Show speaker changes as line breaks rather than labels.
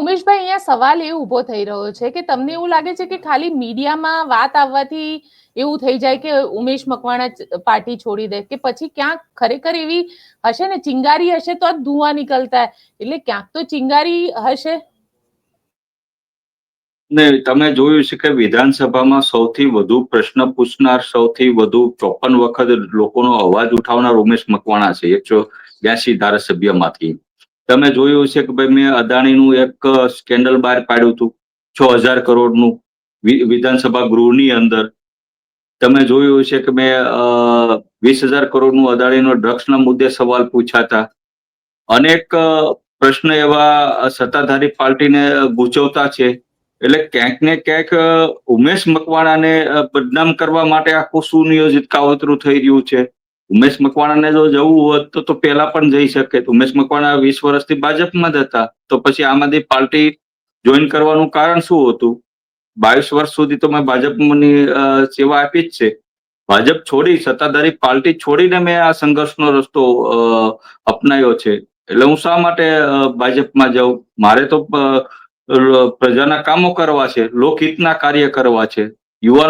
ઉમેશભાઈ, અહીંયા સવાલ એ ઊભો થઈ રહ્યો છે કે તમને એવું લાગે છે કે ખાલી મીડિયામાં વાત આવવાથી એવું થઈ જાય કે ઉમેશ મકવાણા પાર્ટી છોડી દે કે પછી ક્યાંક ખરેખર એવી હશે ને, ચિંગારી હશે તો જ ધુઆ નીકળતા. એટલે ક્યાંક તો ચિંગારી હશે.
ને તમે જોયું છે કે વિધાનસભામાં સૌથી વધુ પ્રશ્ન પૂછનાર, સૌથી વધુ ચોપન વખત લોકોનો અવાજ ઉઠાવનાર ઉમેશ મકવાણા છે, એકસો બ્યાસી ધારાસભ્યમાંથી. તમે જોયું છે કે ભાઈ મેં અદાણીનું એક સ્કેન્ડલ બહાર પાડ્યું હતું, છ હજાર કરોડનું વિધાનસભા ગૃહની અંદર. તમે જોયું છે કે મેં વીસ હજાર કરોડનું અદાણીનો ડ્રગ્સના મુદ્દે સવાલ પૂછાતા. અનેક પ્રશ્ન એવા સત્તાધારી પાર્ટીને ગૂંચવતા છે. એટલે ક્યાંક ને ક્યાંક ઉમેશ મકવાણાને બદનામ કરવા માટે આખું સુનિયોજિત કાવતરું થઈ રહ્યું છે. ઉમેશ મકવાણાને જો જવું હોત તો તો પહેલા પણ જઈ શકે. ઉમેશ મકવાણા વીસ વર્ષથી ભાજપમાં જ હતા. તો પછી આમ આદમી પાર્ટી જોઈન કરવાનું કારણ શું હતું? બાવીસ વર્ષ સુધી તો મેં ભાજપની સેવા આપી જ છે. ભાજપ છોડી સત્તાધારી પાર્ટી છોડીને મેં આ સંઘર્ષનો રસ્તો અ, અપનાવ્યો છે. એટલે હું શા માટે ભાજપમાં જાઉં? મારે તો પ્રજાના કામો કરવા છે લોકહિતના કાર્ય કરવા છે. યુવાનો